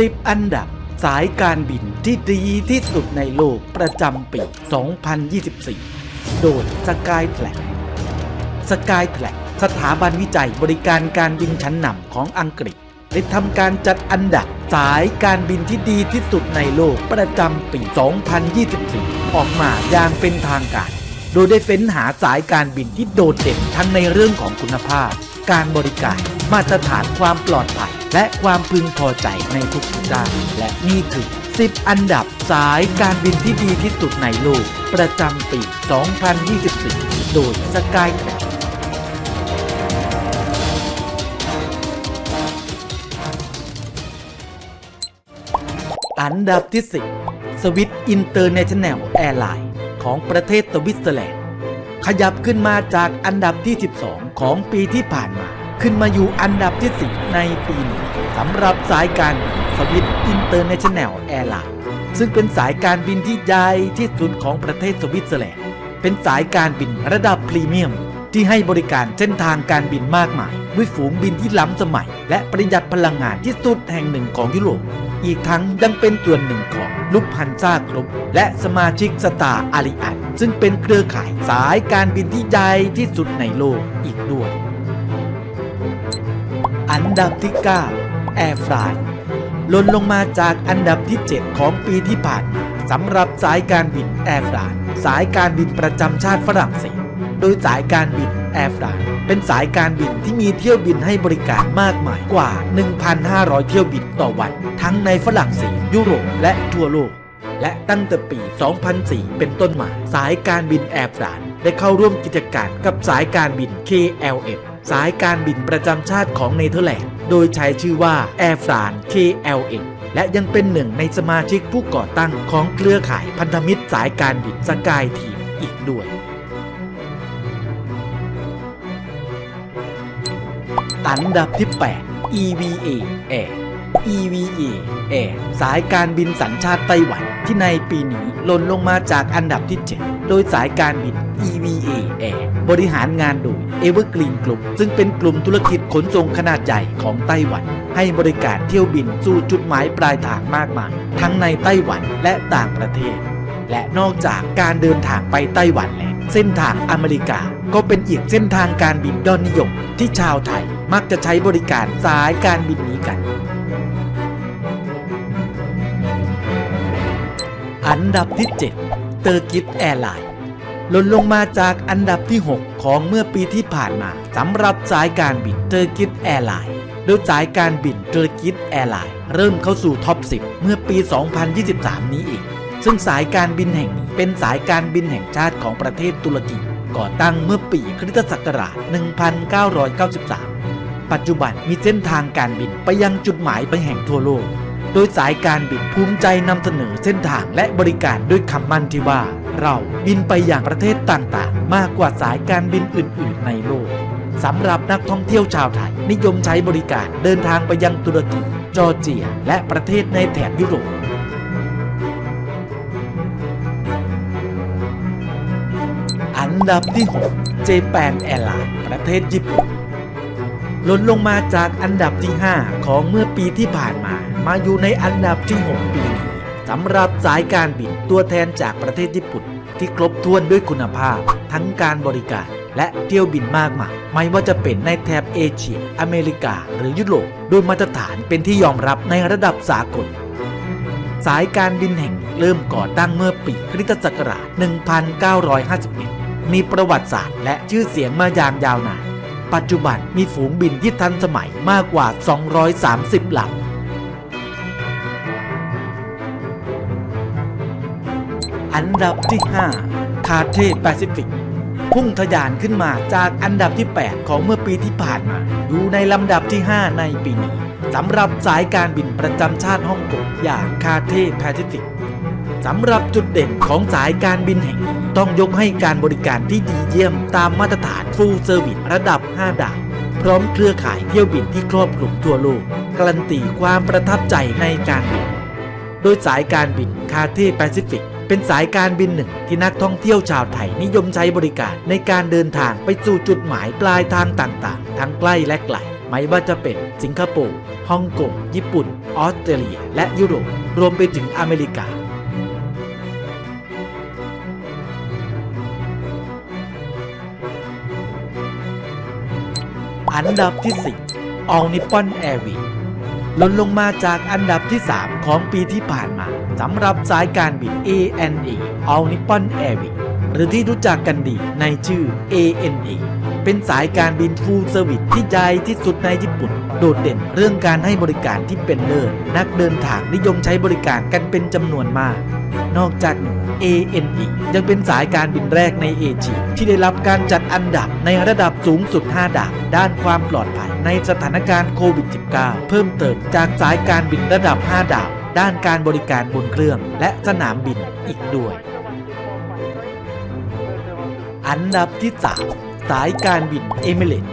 10 อันดับ สายการบินที่ดีที่สุดในโลกประจำปี 2024 โดย Skytrack Skytrack สถาบันวิจัยบริการการบินชั้นนำของอังกฤษ ได้ทำการจัดอันดับสายการบินที่ดีที่สุดในโลกประจำปี 2024 ออกมาอย่างเป็นทางการ โดยได้เฟ้นหาสายการบินที่โดดเด่นทั้งในเรื่องของคุณภาพ การบริการ มาตรฐานความปลอดภัย และความพึงพอใจในทุกด้านและนี่คือ 10 อันดับสายการบินที่ดีที่สุดในโลก ประจำปี 2024 โดย Skytrack อันดับที่ 10 สวิตอินเตอร์เนชั่นแนลแอร์ไลน์ของประเทศสวิตเซอร์แลนด์ ขยับขึ้นมาจากอันดับที่ 12 ของปีที่ผ่านมา ขึ้นมาอยู่อันดับที่ 10 ในปีนี้สำหรับสายการบินสวิตอินเตอร์เนชั่นแนลแอร์ไลน์ซึ่งเป็นสายการบินที่ใหญ่ที่สุดของประเทศสวิตเซอร์แลนด์เป็นสายการบินระดับพรีเมียม ที่ให้บริการเส้นทางการบินมากมาย ด้วยฝูงบินที่ล้ำสมัย และประหยัดพลังงานที่สุดแห่งหนึ่งของยุโรป อีกทั้งยังเป็นส่วนหนึ่งของลุกพันซ่ากรุ๊ปและสมาชิกสตาร์อาริอัน ซึ่งเป็นเครือข่ายสายการบินที่ใหญ่ที่สุดในโลกอีกด้วย อันดับที่ 9 แอร์ฟรานลดลงมาจากอันดับที่ 7 ของปีที่ผ่านมาสำหรับสายการบินแอร์ฟรานสายการบินประจำชาติฝรั่งเศส โดยสายการบิน แอร์ฟรานเป็นสายการบินที่มีเที่ยวบินให้บริการมากมายกว่า 1,500 เที่ยวบินต่อวัน ทั้งในฝรั่งเศสยุโรปและทั่วโลก และตั้งแต่ปี 2004 เป็นต้นมา สายการบินแอร์ฟรานได้เข้าร่วมกิจการกับสายการบิน KLM สายการบินประจำชาติของเนเธอร์แลนด์ โดยใช้ชื่อว่า Air France KLM และยังเป็นหนึ่งในสมาชิกผู้ก่อตั้งของเครือข่ายพันธมิตรสายการบินสกายทีมอีกด้วย อันดับที่ 8 EVA Air EVA Air สายการบินสัญชาติไต้หวันที่ในปีนี้หล่นลงมาจากอันดับที่ 7 โดยสายการบิน EVA Air บริหารงานโดย Evergreen Group ซึ่งเป็นกลุ่มธุรกิจขนส่งขนาดใหญ่ของไต้หวัน ให้บริการเที่ยวบินสู่จุดหมายปลายทางมากมาย ทั้งในไต้หวันและต่างประเทศ และนอกจากการเดินทางไปไต้หวันแล้วเส้นทางอเมริกาก็เป็นอีกเส้นทางการบินยอดนิยมที่ชาวไทย มักจะใช้บริการสายการบินนี้กัน อันดับที่ 7 เตอร์กิสแอร์ไลน์ลดลงมาจากอันดับที่ 6 ของเมื่อปีที่ผ่านมาสำหรับสายการบินเตอร์กิสแอร์ไลน์โดยสายการบินเตอร์กิสแอร์ไลน์เริ่มเข้าสู่ท็อป 10 เมื่อปี 2023 นี้เองซึ่งสายการบินแห่งนี้เป็นสายการบินแห่งชาติของประเทศตุรกีก่อตั้งเมื่อปีคริสตศักราช 1993 ปัจจุบันมีเส้นทางการบินไปยังจุดหมายไปแห่งทั่วโลก โดยสายการบินภูมิใจนำเสนอเส้นทางและบริการด้วยคำมั่นที่ว่า เราบินไปอย่างประเทศต่างๆ มากกว่าสายการบินอื่น ๆ ในโลกสำหรับนักท่องเที่ยวชาวไทย นิยมใช้บริการเดินทางไปยังตุรกีจอร์เจีย และประเทศในแถบยุโรปอันดับที่6เจแปนแอร์ไลน์ประเทศญี่ปุ่น ลดลงมาจากอันดับที่ 5 ของเมื่อปีที่ผ่านมา มาอยู่ในอันดับที่ 6 ปีนี้สำหรับสายการบินตัวแทนจากประเทศญี่ปุ่น ที่ครบถ้วนด้วยคุณภาพ ทั้งการบริการ และเที่ยวบินมากมายไม่ว่าจะเป็นในแถบเอเชีย อเมริกา หรือยุโรปโดยมาตรฐานเป็นที่ยอมรับในระดับสากลสายการบินแห่งนี้เริ่มก่อตั้งเมื่อปีคริสตศักราช 1951 มีประวัติศาสตร์และชื่อเสียงมาอย่างยาวนาน ปัจจุบันมีฝูงบินที่ทันสมัยมากกว่า 230ลำอันดับที่ 5 คาเทแปซิฟิก พุ่งทะยานขึ้นมาจากอันดับที่ 8 ของเมื่อปีที่ผ่านมา อยู่ในลำดับที่ 5 ในปีนี้สำหรับสายการบินประจำชาติฮ่องกงอย่างคาเทแปซิฟิกสำหรับจุดเด่นของสายการบินแห่งนี้ ต้องยกให้การบริการที่ดีเยี่ยมตามมาตรฐาน Full Service ระดับ 5 ดาวพร้อมเครือข่ายเที่ยวบินที่ครอบคลุมทั่วโลกการันตีความประทับใจในการบิน โดยสายการบินคาเทแปซิฟิกเป็นสายการบินหนึ่งที่นักท่องเที่ยวชาวไทยนิยมใช้บริการในการเดินทางไปสู่จุดหมายปลายทางต่างๆ ทั้งใกล้และไกลไม่ว่าจะเป็นสิงคโปร์ฮ่องกงญี่ปุ่น ออสเตรเลีย และยุโรปรวมไปถึงอเมริกา อันดับที่4 All Nippon Airways ลดลงมาจากอันดับที่ 3 ของปีที่ผ่านมาสำหรับสายการบิน ANA All Nippon Airways หรือที่รู้จักกันดีในชื่อ ANA เป็นสายการบินฟูลเซอร์วิสที่ใหญ่ที่สุดในญี่ปุ่น โดดเด่นเรื่องการให้บริการที่เป็นเลิศนักเดินทางนิยมใช้บริการกันเป็นจำนวนมาก นอกจากนี้ ANE ยังเป็นสายการบินแรกในเอเชียที่ได้รับการจัดอันดับในระดับสูงสุด 5 ดาวด้านความปลอดภัยในสถานการณ์โควิด -19 เพิ่มเติมจากสายการบินระดับ 5 ดาวด้านการบริการบนเครื่องและสนามบินอีกด้วย อันดับที่ 3 สายการบินเอมิเรต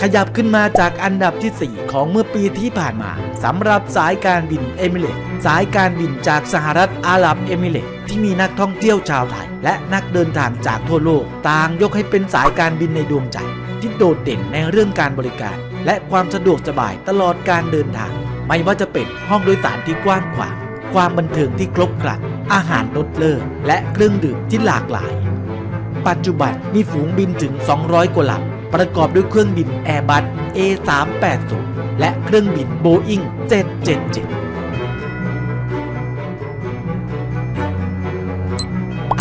ขยับขึ้นมาจากอันดับที่ 4 ของเมื่อปีที่ผ่านมาสำหรับสายการบินเอมิเรตสายการบินจากสหรัฐอาหรับเอมิเรตที่มีนักท่องเที่ยวชาวไทย และนักเดินทางจากทั่วโลก ต่างยกให้เป็นสายการบินในดวงใจ ที่โดดเด่นในเรื่องการบริการ และความสะดวกสบายตลอดการเดินทาง ไม่ว่าจะเป็นห้องโดยสารที่กว้างขวางความบันเทิงที่ครบครันอาหารรสเลิศและเครื่องดื่มที่หลากหลาย ปัจจุบันมีฝูงบินถึง 200 กว่าลำประกอบด้วยเครื่องบิน Airbus A380 และเครื่องบิน Boeing 777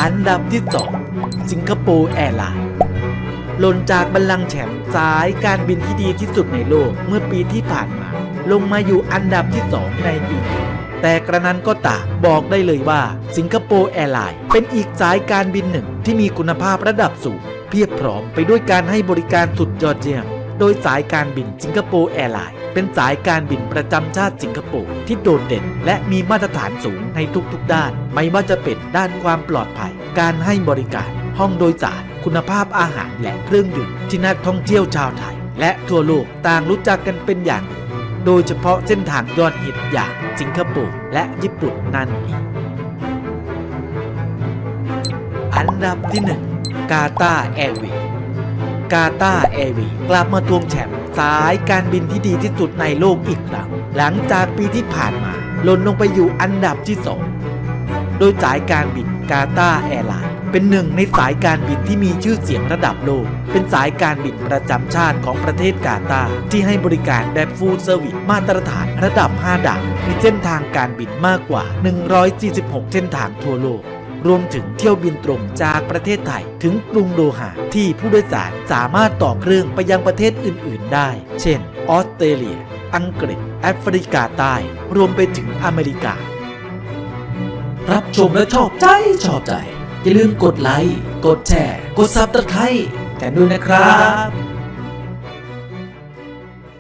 อันดับที่ 2 สิงคโปร์แอร์ไลน์หล่นจากบัลลังก์แชมป์สายการบินที่ดีที่สุดในโลกเมื่อปีที่ผ่านมา ลงมาอยู่อันดับที่ 2 ในปีนี้ แต่กระนั้นก็ตามบอกได้เลยว่า สิงคโปร์แอร์ไลน์เป็นอีกสายการบินหนึ่งที่มีคุณภาพระดับสูง เพียบพร้อมไปด้วยการให้บริการสุดยอดเยี่ยมโดยสายการบินสิงคโปร์แอร์ไลน์เป็นสายการบินประจำชาติสิงคโปร์ที่โดดเด่น และมีมาตรฐานสูงในทุกๆ ด้าน ไม่ว่าจะเป็นด้านความปลอดภัย การให้บริการ ห้องโดยสาร คุณภาพอาหารและเครื่องดื่มที่นักท่องเที่ยวชาวไทย และทั่วโลกต่างรู้จักกันเป็นอย่างดี โดยเฉพาะเส้นทางยอดฮิตอย่างสิงคโปร์และญี่ปุ่นนั่นเองอันดับที่ 1 กาตาแอร์เวย์กาตาแอร์เวย์กลับมาทวงแชมป์สายการบินที่ดีที่สุดในโลกอีกครั้ง หลังจากปีที่ผ่านมา ลนลงไปอยู่อันดับที่ 2 โดยสายการบินกาตาแอร์ไลน์ เป็นหนึ่งในสายการบินที่มีชื่อเสียงระดับโลก เป็นสายการบินประจำชาติของประเทศกาตาร์ที่ให้บริการแบบฟูลเซอร์วิสมาตรฐานระดับ 5 ดาวมีเส้นทางการบินมากกว่า 146 เส้นทางทั่วโลก รวมถึงเที่ยวบินตรงจากประเทศไทยถึงกรุงโดฮาที่ผู้โดยสารสามารถต่อเครื่องไปยังประเทศอื่น ๆ ได้ เช่น ออสเตรเลีย อังกฤษ แอฟริกาใต้ รวมไปถึงอเมริกา รับชมและชอบใจชอบใจ อย่าลืมกดไลค์ กดแชร์ กดซับสไคร้กันด้วยนะครับ